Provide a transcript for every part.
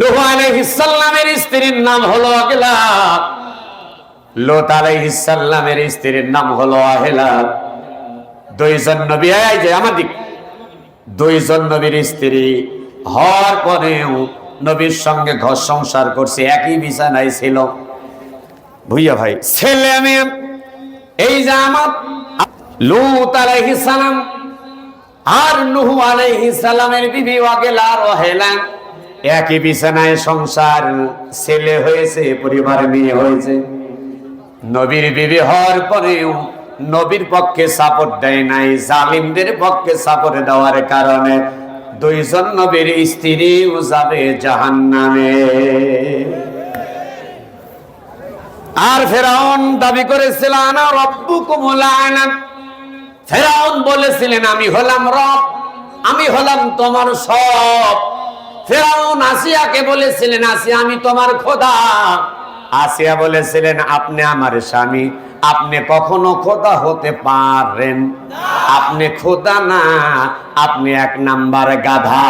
নুহ আলাইহিসসালামের স্ত্রীর নাম হলো আগলা লোত আলাইহিসসালামের স্ত্রীর নাম হলো আহেলা দুইজন নবী, এই যে আমার দিক। দুইজন নবীর স্ত্রী হওয়ার পরেও নবীর সঙ্গে ঘর সংসার করছে, একই বিছানায় ছিল। ভুইয়া ভাই, ছেলে মেয়ে এই যে আমার লুত আলাইহিস সালাম আর নুহু আলাইহিস সালামের বিবি ওয়াগেলা আর ওহেলা একই বিছানায় সংসার, ছেলে হয়েছে, পরিবার মেয়ে হয়েছে। নবীর বিবি হওয়ার পরেও নবীর পক্ষে সাপোর্ট দেয় নাই, জালিমদের পক্ষে সাপোর্ট দেওয়ার কারণে দুইজন নবীর স্ত্রীও যাবে জাহান্নামে। আর ফেরাউন দাবি করেছিল আনা রব্বুকুমুল আ'লা ফেরাউন বলেছিলেন, আমি হলাম রব, আমি হলাম তোমার সব। ফেরাউন আসিয়াকে বলেছিলেন আসিয়া আমি তোমার খোদা। আসিয়া বলেছিলেন আপনি আমার স্বামী আপনি কখনো খোদা হতে পারেন? আপনি খোদা না আপনি এক নাম্বার গাধা।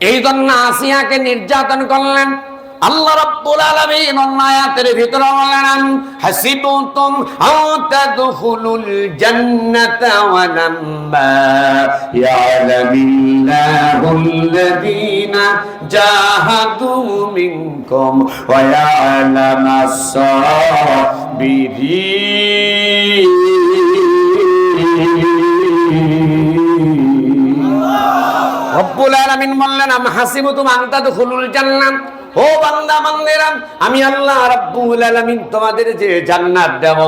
এই জন্য আসিয়াকে নির্যাতন করলেন। আল্লাহ রাব্বুল আলামিন অন্য আয়াতের ভিতরে বলেন হাসিবতুম আও তাদখুলুল জান্নাতা ওয়া লাম্মা ইয়ালামিল্লাহুল্লাযীনা জাহাদু মিনকুম ওয়া ইয়ালামাস সাবিরিন রব্বুল আলামিন বললেন, আম হাসিবতুম আন তাদখুলুল জান্নাত? ও বান্দা বান্দেরা আমি আল্লাহ রাব্বুল আলামিন তোমাদের যে জান্নাত দেব,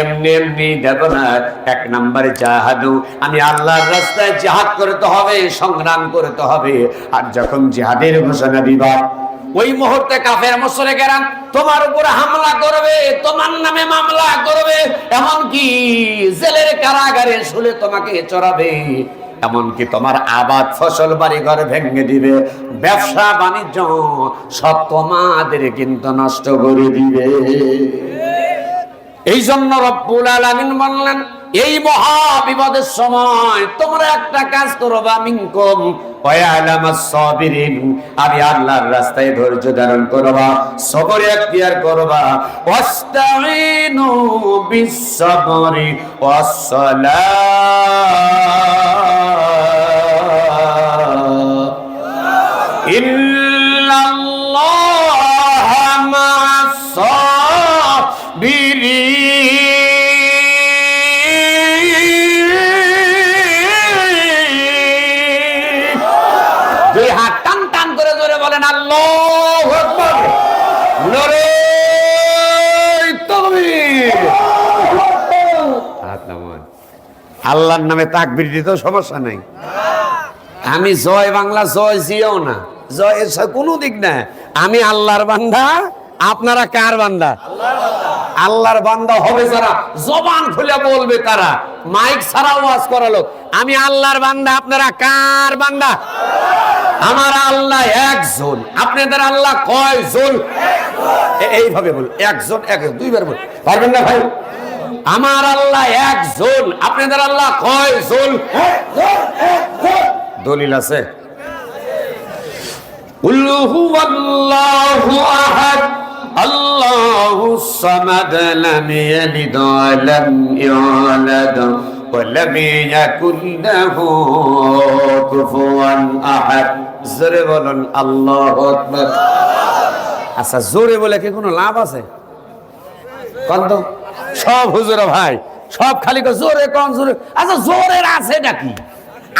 এমনি এমনি দেব না, এক নম্বরে জাহাদু। আমি আল্লাহর রাস্তায় জিহাদ করতে হবে, সংগ্রাম করতে হবে। আর যখন জিহাদের ঘোষণা দিবা, ওই মুহূর্তে কাফের মুশরিকেরা তোমার উপরে হামলা করবে, তোমার নামে মামলা করবে, এমনকি জেলের কারাগারে শুলে তোমাকে চড়াবে। এমনকি তোমার আবাদ ফসল বাড়ি ঘর ভেঙে দিবে, ব্যবসা বাণিজ্য সব তোমাদের কিন্তু নষ্ট করে দিবে। এই জন্য রব্বুল আলামিন বললেন, এই মহা বিপদের সময় তোমরা একটা কাজ করবা মিনকুম আমি আল্লাহর রাস্তায় ধৈর্য ধারণ করবা, সবর এখতিয়ার করবা বিস-সাবরি ওয়াস-সালাহ হাত টান টান করে জোরে বলেন, আল্লাহ। আল্লাহর নামে তাকবির দিতেও সমস্যা নাই। আমি জয় বাংলা, জয় জিও না। জয় সা- কোনো দিক না আমি আল্লাহর বান্দা, আপনারা কার বান্দা? আল্লাহর বান্দা হবে যারা, জবান খুলে বলবে তারা। মাইক ছাড়া ওয়াজ করালো। আমি আল্লাহর বান্দা, আপনারা কার বান্দা? আমার আল্লাহ একজন। আপনাদের আল্লাহ কয় জন এইভাবে বল একজন একজন দুইবার বল পারবেন না ভাই? আমার আল্লাহ একজন। আপনাদের আল্লাহ কয় জন দলিল আছে। উল্লুহু আল্লাহু আহাদ, আল্লাহু সামাদ লাম ইয়ালিদ ওয়া লাম ইউলাদ ওয়া লাম ইয়াকুল লাহু কুফুয়ান আহাদ। জোরে বলুন, আল্লাহ আচ্ছা জোরে বলে কি কোনো লাভ আছে? সব হুজুরা ভাই, সব খালি জোরে কম জোরে। আচ্ছা জোরের আছে নাকি?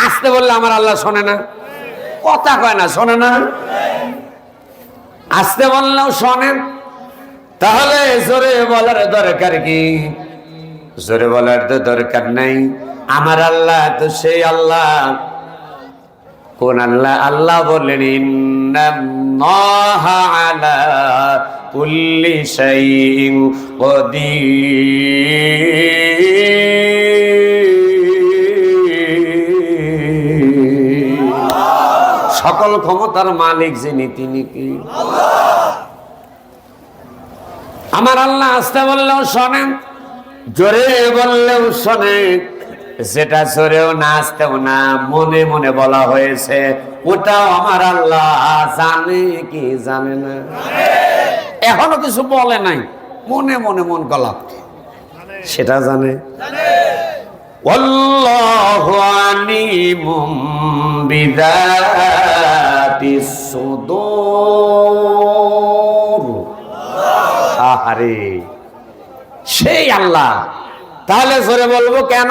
আসতে বললে আমার আল্লাহ শোনে না। কথা কয় না, শোনে না। আসতে বললেও শোনেন তাহলে জোরে বলার দরকার কি? জোরে বলার তো দরকার নাই। আমার আল্লাহ তো সেই আল্লাহ। কোন আল্লাহ আল্লাহ বললেন সকল ক্ষমতার মালিক যিনি, তিনি কি? আমার আল্লাহ আসতে বললেও শোনেন, জোরে বললেও শোনেন। সেটা সরেও নাচতেও না, মনে মনে বলা হয়েছে, ওটাও আমার আল্লাহ জানে কি জানে না। এখনও কিছু বলে নাই, মনে মনে মন গলা সেটা জানে। আহারে, সেই আল্লাহ। তাহলে সরে বলব কেন?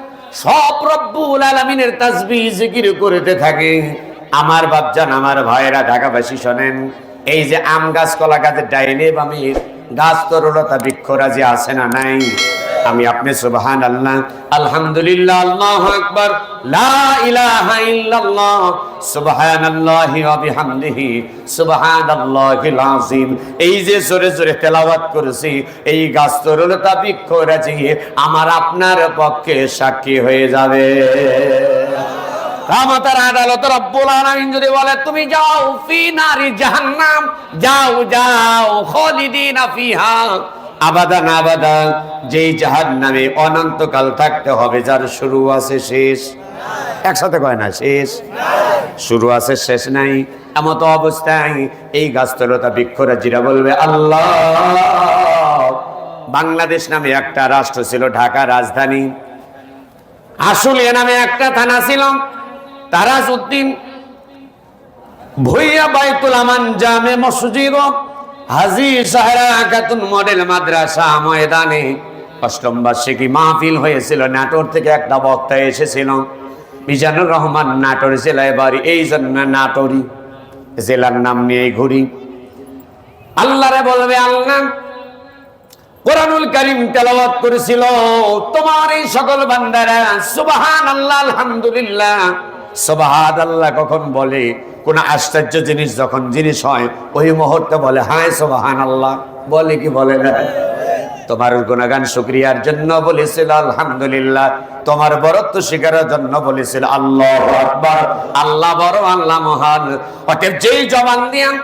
সব রব্বুল আলমিনের তাজবি জিকির করতে থাকে। আমার বাপজান, আমার ভাইয়েরা ঢাকাবাসী শোনেন, এই যে আম গাছ কলা গাছের ডাইনে বামে গাছ তরলতা বৃক্ষরাজি আছে না নাই? আমি আপনি সুবহান আল্লাহ আলহামদুলিল্লাহ, আল্লাহু আকবার, লা ইলাহা ইল্লাল্লাহ, সুবহানাল্লাহি ওয়া বিহামদিহি, সুবহানাল্লাহিল আযীম। এই যে জোরে জোরে তেলাওয়াত করেছি, এই গাছ তরলতা বৃক্ষরাজি আমার আপনার পক্ষে সাক্ষী হয়ে যাবে। রামাতার আদালত রব্বুল আলামিন যদি বলে, তুমি যাও ফি নারি জাহান্নাম, যাও যাও, খালিদিনা ফিহা। আবাদান আবাদা, যেই জাহান্নামে অনন্তকাল থাকতে হবে, যার শুরু আছে শেষ। একসাথে কয় না, শেষ। শুরু আছে শেষ নাই, এমত অবস্থায় এই গাছতলতা বৃক্ষরাজিরা বলবে, আল্লাহ! বাংলাদেশ নামে একটা রাষ্ট্র ছিল ঢাকা রাজধানী। আসলে নামে একটা থানা ছিল তারাজ উদ্দিন ভুইয়া বাইতুল আমান জামে মসজিদ হাজি সাহেরা খাতুন মডেল মাদ্রাসা ময়দানে। অষ্টম বার্ষিকী মাহফিল হয়েছিল, নাটোর থেকে একটা বক্তা এসেছিল। মিজানুর রহমান নাটোর জেলায় বাড়ি, এই জন্য নাটোরি জেলার নাম নিয়ে ঘুরি। আল্লাহরে বলবে, আল্লাহ, কোরআনুল করিম তেলাওয়াত করেছিল। তোমার এই সকল বান্দারা সুবহান আল্লাহ আলহামদুলিল্লাহ সুবহান আল্লাহ কখন বলে, কোন আশ্চর্য জিনিস যখন জিনিস হয়, ওই মুহূর্তে বলে, হায় সোবাহান আল্লাহ বলে কি বলে না তোমার গুণগান শুক্রিয়ার জন্য বলেছিল, আলহামদুলিল্লাহ। তোমার বরত্ব শিকারের জন্য বলেছিল, আল্লাহ আল্লাহ বড়, আল্লাহ মহান। অতএব যেই জবান দিয়ান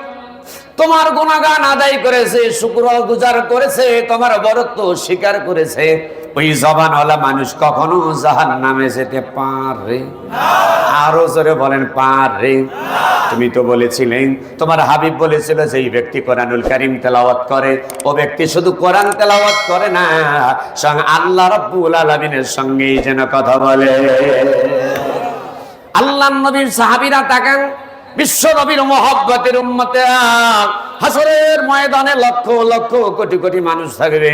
তোমার গুণাগান আদায় করেছে শুক্র গুজার করেছে, তোমার বরত্ব স্বীকার করেছে। ওই জবানওয়ালা মানুষ কখনো জাহান নামে যেতে পারে আরও জোরে বলেন পারে তুমি তো বলেছিলে, তোমার হাবিব বলেছিল যে এই ব্যক্তি কোরআনুল কারিম তেলাওয়াত করে। ও ব্যক্তি শুধু কোরআন তেলাওয়াত করে না সঙ্গে আল্লাহ রাব্বুল আলামিনের সঙ্গেই যেন কথা বলে। আল্লাহ নবীর সাহাবীরা তাকান বিশ্ব মহব্বতের উম্মতে হাসরের ময়দানে লক্ষ লক্ষ কোটি কোটি মানুষ থাকবে।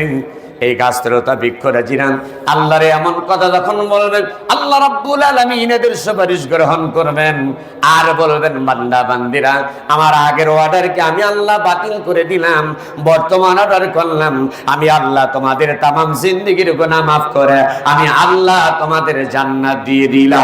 এই গাছতরতা বৃক্ষরা জিরান। আল্লাহরে এমন কথা যখন বলবেন, আল্লাহ রাব্বুল আলামিন এদের সুপারিশ গ্রহণ করবেন। আর বলবেন, বান্দা, বান্দিরা, আমার আগের অর্ডারকে আমি আল্লাহ বাতিল করে দিলাম, বর্তমান অর্ডার করলাম। আমি আল্লাহ তোমাদের তামাম জিন্দিগির গুনাহ মাফ করে, আমি আল্লাহ তোমাদের জান্নাত দিয়ে দিলাম।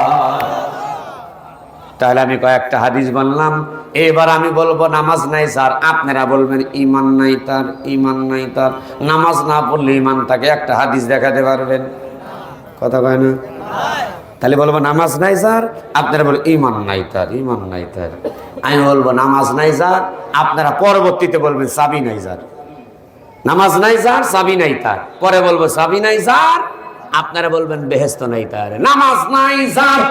তাহলে আমি কয়েকটা হাদিস বললাম। এবার আমি বলব, নামাজ নাই স্যার, আপনারা বলবেন ইমান নাই তার ইমান নাই তার। নামাজ না পড়লে ইমান তাকে একটা হাদিস দেখাতে পারবেন। কথা কয় না? তাহলে বলব, নামাজ নাই স্যার, আপনারা বলবেন ইমান নাই তার ইমান নাই তার। আমি বলব, নামাজ নাই স্যার, আপনারা পরবর্তীতে বলবেন, সাবি নাই স্যার। নামাজ নাই স্যার, সাবি নাই তার। পরে বলব, সাবি নাই স্যার, আপনারা বলবেন বেহেস্ত নাই তার। নামাজ নাই স্যার।